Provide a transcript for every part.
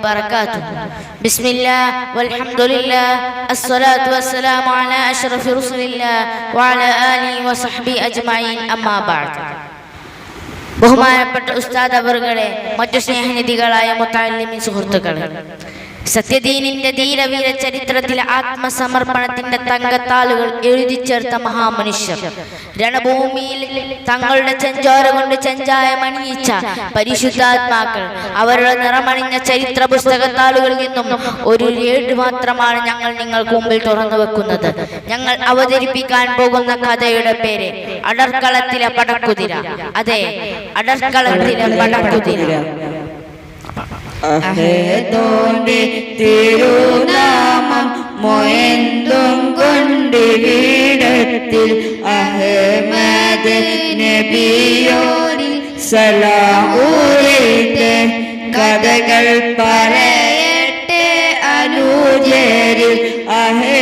وبركاته بسم الله والحمد لله الصلاة والسلام على أشرف رسل الله وعلى آله وصحبه أجمعين أما بعد ബഹുമാനപ്പെട്ട ഉസ്താദ് അവറുകളെ മറ്റു സ്നേഹനിധികളായ മുത്താലിമി സുഹൃത്തുക്കളെ സത്യദീനിന്റെ ധീരവീര ചരിത്രത്തിൽ ആത്മസമർപ്പണത്തിന്റെ തങ്കത്താളുകൾ എഴുതി ചേർത്ത മഹാമനുഷ്യർ. രണഭൂമിയിൽ തങ്ങളുടെ ചെഞ്ചോര കൊണ്ട് ചെഞ്ചായമണിയിച്ച പരിശുദ്ധാത്മാക്കൾ അവരുടെ നിറമണിഞ്ഞ ചരിത്ര പുസ്തകത്താളുകളിൽ നിന്നും ഒരു ഏഴ് മാത്രമാണ് ഞങ്ങൾ നിങ്ങൾക്ക് മുമ്പിൽ തുറന്നു വെക്കുന്നത്. ഞങ്ങൾ അവതരിപ്പിക്കാൻ പോകുന്ന കഥയുടെ പേര് അടർക്കളത്തിലെ പടക്കുതിര. അതെ അടർക്കളത്തിലെ പടക്കുതിര. അഹേതോന്റെ തിരുനാമം മൊയന്തും കൊണ്ട് വീടത്തിൽ അഹമ്മദ് നബിയോരിൽ സലാമൂരേറ്റ് കഥകൾ പറയട്ടെ അനുജരിൽ അഹലുൽ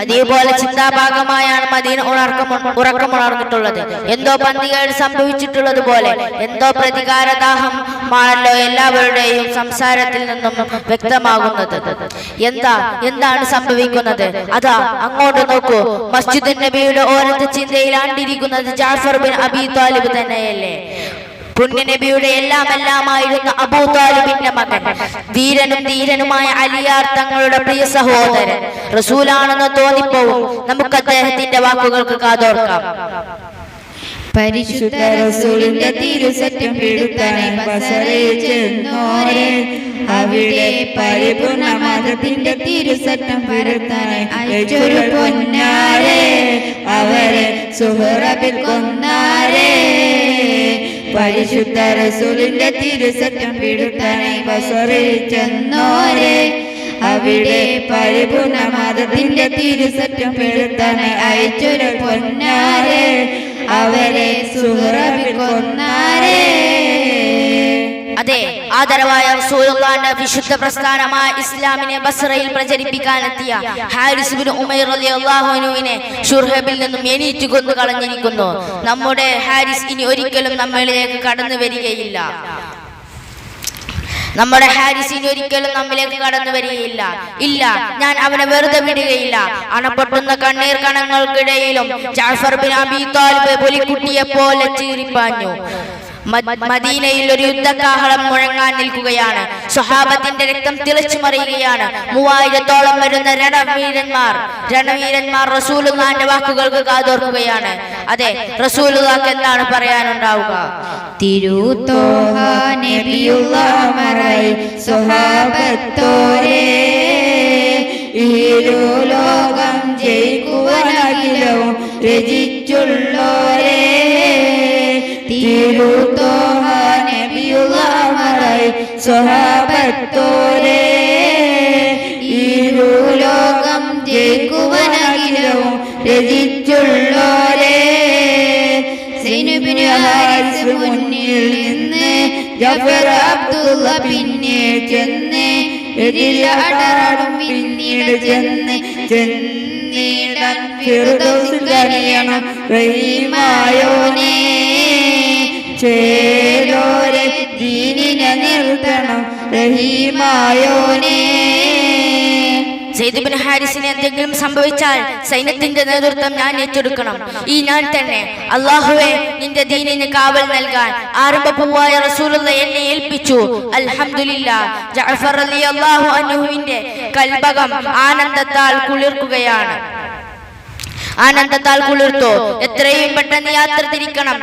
പതിവ് പോലെ ചിന്താഭാഗമായാണ് മദീന ഉണർക്കം ഉറക്കമുണർന്നിട്ടുള്ളത് എന്തോ പന്തികേട് സംഭവിച്ചിട്ടുള്ളത് പോലെ എന്തോ പ്രതികാരദാഹം ആണല്ലോ എല്ലാവരുടെയും സംസാരത്തിൽ നിന്നും വ്യക്തമാകുന്നത്. എന്താ എന്താണ് സംഭവിക്കുന്നത്? അതാ അങ്ങോട്ട് നോക്കൂ. മസ്ജിദ് നബിയുടെ ഓരത്തെ ചിന്തയിലാണ്ടിരിക്കുന്നത് ജാഫർ ബിൻ അബി താലിബ് തന്നെയല്ലേ? പുണ്യനബിയുടെ എല്ലാം എല്ലാമായിരുന്ന അബൂ താലിബിന്റെ മകൻ. വീരനും ധീരനുമായ അലിയാർ തങ്ങളുടെ പ്രിയ സഹോദരൻ. റസൂലാണെന്ന് തോന്നിപ്പോവും. നമുക്ക് അദ്ദേഹത്തിന്റെ വാക്കുകൾക്ക് കാതോർക്കാം. പരിശുദ്ധ റസൂലിന്റെ തിരുസത്യം പിടുത്താനെ ചെന്നോരെ. അവിടെ പരിപൂർണ മതത്തിന്റെ തിരുസത്യം പരത്താനെ അയച്ചൊരു പൊന്നാരെ. അവരെ സുഹറബിൽ കൊന്നാരെ പരിശുദ്ധ റസൂലിന്റെ തിരുസത്യം പിടുത്താനെ ബസറിൽ ചെന്നോരെ. അവിടെ പരിപൂർണ മതത്തിന്റെ തിരുസത്യം പെടുത്താനെ അയച്ചൊരു പൊന്നാരെ. അവരെ സുഹറവിൽ കൊന്നാരെ. ആദരവായ റസൂലുള്ളാഹിന്റെ വിശുദ്ധ പ്രസ്ഥാനമായ ഇസ്ലാമിനെ ബസ്രയിൽ പ്രചരിപ്പിക്കാനെത്തിയ ഹാരിസ് ബിൻ ഉമൈർ റളിയല്ലാഹു അൻഹുവിനെ ഷുർഹബിൽ നിന്നും എണീറ്റ് കൊന്നു കളഞ്ഞിരിക്കുന്നു. നമ്മുടെ ഹാരിസ് ഇനി ഒരിക്കലും നമ്മളിലേക്ക് കടന്നു വരികയില്ല. നമ്മുടെ ഹാരിസ് ഇനി ഒരിക്കലും നമ്മിലേക്ക് കടന്നു വരികയില്ല. ഇല്ല ഞാൻ അവനെ വെറുതെ വിടുകയില്ല. അണപ്പൊട്ടുന്ന കണ്ണീർ കണങ്ങൾക്കിടയിലും ജാഫർ ബിൻ അബി താലിബ് പുലിക്കുട്ടിയെ പോലെ ചീറിപ്പാഞ്ഞു. മദീനയിൽ ഒരു യുദ്ധകാഹളം മുഴങ്ങാൻ നിൽക്കുകയാണ്. സ്വഹാബത്തിന്റെ രക്തം തിളച്ചു മറിയുകയാണ്. മൂവായിരത്തോളം വരുന്ന രണവീരന്മാർ രണവീരന്മാർ റസൂലുള്ളാന്റെ വാക്കുകൾക്ക് കാതോർക്കുകയാണ്. അതെ റസൂലുള്ളാക്ക് എന്താണ് പറയാനുണ്ടാവുക? സ്വഹാബത്തോരെ ലോകം ജയിക്കുവാനകിലവും രചിച്ചുള്ളോരെ. തിരുത്തോഹ നബിയുള്ള മറൈ സ്വഹാബത്തോരെ ലോകം ജയിക്കുവാനകിലവും രചിച്ചുള്ളോരെ. സൈനുബിന് ഹാരിസ് മുന്നിൽ നിന്ന് ജഫർ അബ്ദുള്ള പിന്നെ ചെന്ന് എതിരാടാടും പിന്നീട് ചെന്ന് ചെന്നിടാൻ ഫിർദൗസിൽ കനിയണം റഹീമായോനെ. ചേലോരെ ദീനിനെ നിർത്തണം റഹീമായോനേ. ഹാരിസിന് എന്തെങ്കിലും സംഭവിച്ചാൽ സൈന്യത്തിന്റെ നേതൃത്വം ഞാൻ ഏറ്റെടുക്കണം. ഈ ഞാൻ തന്നെ അള്ളാഹുവെ നിന്റെ ദീനിന് കാവൽ നൽകാൻ ആരംഭപ്പൂവായ റസൂലുള്ള എന്നെ ഏൽപ്പിച്ചു. അൻഹുവിന്റെ കൽബകം ആനന്ദത്താൽ കുളിർക്കുകയാണ്. ആനന്ദത്താൽ കുളിർത്തു? എത്രയും പെട്ടെന്ന് യാത്ര തിരിക്കണം.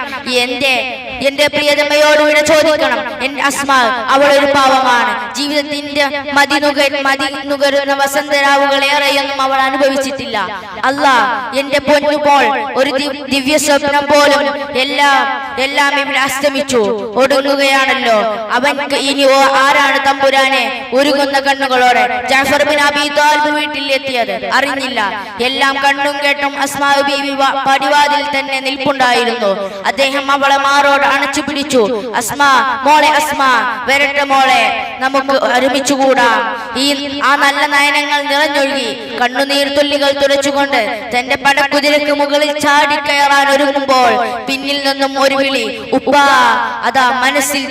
എന്റെ എന്റെ പ്രിയതമയോട് വിട ചോദിക്കണം. എന്റെ അസ്മാ അവൾ ഒരു പാവമാണ്. ജീവിതത്തിന്റെ മതി നുക മതിനുകരുന്ന വസന്തരാവുകളേറെയൊന്നും അവൾ അനുഭവിച്ചിട്ടില്ല. അല്ല എന്റെ പൊന്നുപോൾ ഒരു ദിവ്യ സ്വപ്നം പോലും എല്ലാം എല്ലാം ഇവിടെ അസ്തമിച്ചു. ഒടുങ്ങുകയാണല്ലോ. അവൻക്ക് ഇനി ആരാണ് തമ്പുരാനെ ഒരുങ്ങുന്ന കണ്ണുകളോടെ? ജാഫർ ബിൻ അബി വീട്ടിൽ എത്തിയത്. അറിഞ്ഞില്ല. എല്ലാം കണ്ണും കേട്ടും അസ്മാവ് ബീവി പടിവാതിൽ തന്നെ നിൽപ്പുണ്ടായിരുന്നു. അദ്ദേഹം അവളെ മാറോട് അണച്ചു പിടിച്ചു. അസ്മാ മോളെ അസ്മാ വരട്ടെ മോളെ. നമുക്ക് ഒരുമിച്ചുകൂടാം ഈ ആ നല്ല നയനങ്ങൾ നിറഞ്ഞൊഴുകി കണ്ണുനീർ തുള്ളികൾ തുറച്ചുകൊണ്ട് തന്റെ പടക്കുതിരക്ക് മുകളിൽ ചാടിക്കയറാൻ ഒരുങ്ങുമ്പോൾ പിന്നിൽ നിന്നും ഒരു വിളി ഉപ്പാ അതാ മനസ്സിൽ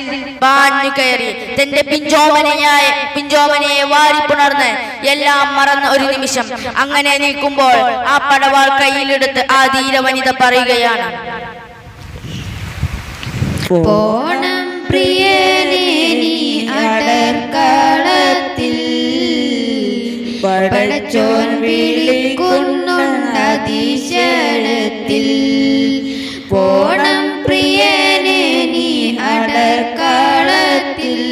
പാഞ്ഞു കയറി. തന്റെ പിഞ്ചോമനയായ പിഞ്ചോമനയെ വാരിപ്പുണർന്ന് എല്ലാം മറന്ന ഒരു നിമിഷം അങ്ങനെ നിൽക്കുമ്പോൾ ആ പടവാൾ കയ്യിലെടുത്ത് ആ ധീര വനിത പറയുകയാണ്. പോണം പടച്ചോൻ വിളിക്കുന്നുണ്ടതിശയത്തിൽ. പോണം പ്രിയനെ നീ അടർക്കാളത്തിൽ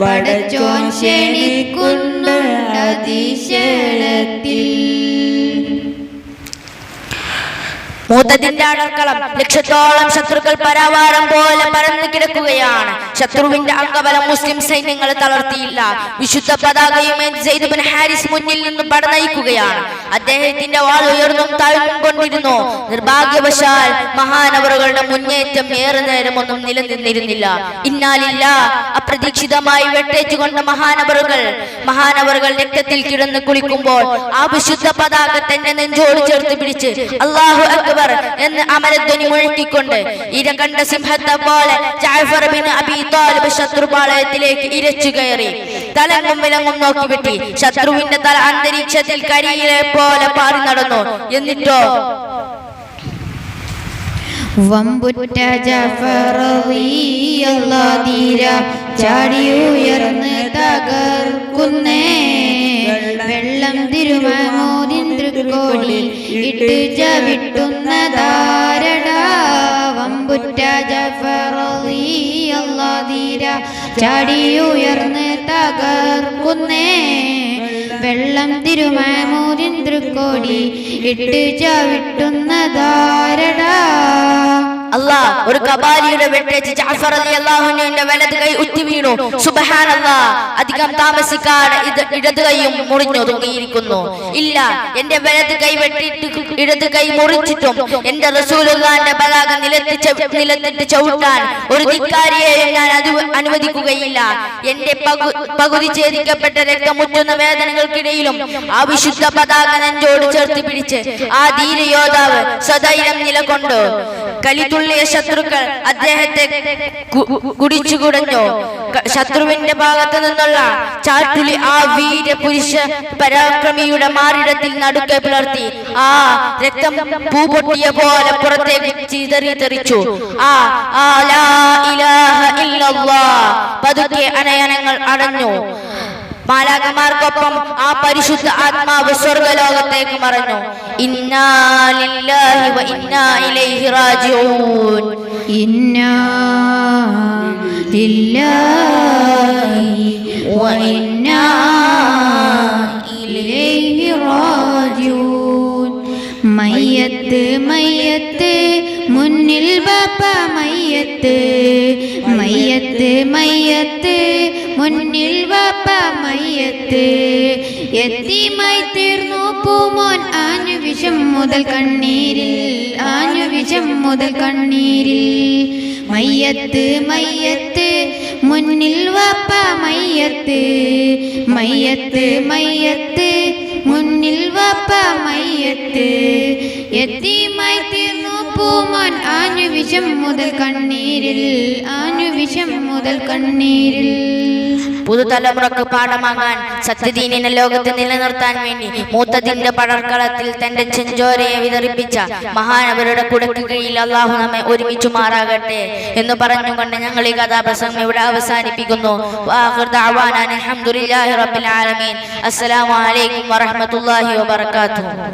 പടച്ചോൻ ക്ഷണിക്കുന്നുണ്ടതിശയത്തിൽ. മൂത്തതിന്റെ അടർക്കളം. ലക്ഷത്തോളം ശത്രുക്കൾ പരാവാരം പോലെ പരന്നു കിടക്കുകയാണ്. ശത്രുവിന്റെ അംഗബലം മുസ്ലിം സൈന്യങ്ങളെ തളർത്തിയില്ല. വിശുദ്ധ പതാകയും ഹാരിസ് മുന്നിൽ നിന്ന് പടനയിക്കുകയാണ്. അദ്ദേഹത്തിന്റെ വാൾ ഉയർന്നും താഴ്ന്നും കൊണ്ടിരുന്നു. നിർഭാഗ്യവശാൽ മഹാനവറുകളുടെ മുന്നേറ്റം ഏറെ നേരമൊന്നും നിലനിന്നിരുന്നില്ല. ഇന്നാലില്ല അപ്രതീക്ഷിതമായി വെട്ടേറ്റുകൊണ്ട മഹാനവറുകൾ. മഹാനവറുകൾ രക്തത്തിൽ കിടന്ന് കുളിക്കുമ്പോൾ ആ വിശുദ്ധ പതാക തന്റെ നെഞ്ചോട് ചേർത്ത് പിടിച്ച് അള്ളാഹു അക്ബർ എന്ന് അമരധ്വനി മുഴക്കിക്കൊണ്ട് ഇര കണ്ട സിംഹത്തെ പോലെ ബിൻ ശത്രുപാളയത്തിലേക്ക് ഇരച്ചു കയറി. തലങ്ങും വിലങ്ങും നോക്കി വെട്ടി ശത്രുവിന്റെ തല അന്തരീക്ഷത്തിൽ കരിയിലെ പോലെ പാറി നടന്നു. എന്നിട്ടോ? വമ്പുറ്റ ജഫറീയല്ലാതീര ചാടിയുയർന്ന് തകർക്കുന്നേ. വെള്ളം തിരുമോദിൻ തൃക്കോടി ഇട്ട് ചവിട്ടുന്ന ധാരട വമ്പുറ്റ ജഫറീയല്ലാതീര ചാടിയുയർന്ന് തകർക്കുന്നേ. വെള്ളം തിരുമാമൂരിൻ തൃക്കോടി ഇട്ട് ചവിട്ടുന്ന ധാരടാ. അല്ലാ ഒരു കബാലിയുടെ വെട്ടേച്ച് ജാഫർ അലി അള്ളാഹുവിന്റെ വലത് കൈ ഉറ്റി വീണു. സുബഹാൻ അല്ലാ അധികം താമസിക്കാതെ ഇത് ഇടത് കൈയും മുറിഞ്ഞൊതുങ്ങിയിരിക്കുന്നു ഇല്ല എന്റെ വലത് കൈ വെട്ടിട്ട് ഇടത് കൈ മുറിച്ചിട്ടും എന്റെ റസൂലുള്ളാന്റെ പതാക നിലത്ത് നിലത്തിട്ട് ചവിട്ടാൻ ഒരു ധിക്കാരിയെയും ഞാൻ അത് അനുവദിക്കുകയില്ല. എന്റെ പകു- പകുതി ഛേദിക്കപ്പെട്ട രക്തമുറ്റുന്ന വേദനകൾക്കിടയിലും ആ വിശുദ്ധ പതാക നെഞ്ചോട് ചേർത്ത് പിടിച്ച് ആ ധീര യോദ്ധാവ് നിലകൊണ്ട്. നിലകൊണ്ടു കലിതുള്ളിയ ശത്രുക്കൾ അദ്ദേഹത്തെ കു- കുടിച്ചു കുടഞ്ഞു ശത്രുവിന്റെ ഭാഗത്തു നിന്നുള്ള ചാട്ടുളി ആ വീര പുരുഷ പരാക്രമിയുടെ മാറിടത്തിൽ നടുക്കെ പിളർത്തി. ആ രക്തം പൂപൊട്ടിയ പോലെ പുറത്തേക്ക് ചിതറി തെറിച്ചു. ആ ആ പതുക്കെ അനയനങ്ങൾ അടഞ്ഞു. മാലാകമാർക്കൊപ്പം ആ പരിശുദ്ധ ആത്മാവ് സ്വർഗലോകത്തേക്ക് മറഞ്ഞു. ഇന്നാ വ ഇന്നാ ഇലൈഹി റാജിഊൻ. വ ഇന്നാ ഇലൈഹി റാജിഊൻ. മയ്യത്ത് മയ്യത്ത് മുന്നിൽ ബാപ്പ മയ്യത്ത്. മയ്യത്ത് മയ്യത്ത് മുന്നിൽ വാപ്പ മയ്യത്ത്. എത്തിമായി തീർന്നു പൂമോൻ ആഞ്ഞു വിഷം മുതൽ കണ്ണീരിൽ ആഞ്ഞു വിഷം മുതൽ കണ്ണീരിൽ. മയ്യത്ത് മയ്യത്ത് മുന്നിൽ വാപ്പ മയ്യത്ത്. മയ്യത്ത് മയ്യത്ത് മുന്നിൽ വാപ്പ മയ്യത്ത്. എത്തിമായി തീർന്നു പൂമോൻ ആഞ്ഞു വിഷം മുതൽ കണ്ണീരിൽ ആഞ്ഞു വിഷം മുതൽ കണ്ണീരിൽ. പുതുതലമുറക്ക് പാഠമാകാൻ സത്യദീനിനെ ലോകത്ത് നിലനിർത്താൻ വേണ്ടി മൂത്തതിന്റെ പടർക്കളത്തിൽ തന്റെ ചെഞ്ചോരയെ വിതറിപ്പിച്ച മഹാനവരുടെ കുടക്ക് കീഴിൽ അള്ളാഹു നമ്മെ ഒരുമിച്ചു മാറാകട്ടെ എന്ന് പറഞ്ഞുകൊണ്ട് ഞങ്ങൾ ഈ കഥാപ്രസംഗം ഇവിടെ അവസാനിപ്പിക്കുന്നു. അസ്സലാമലൈക്കും ദഅവാന അനിൽ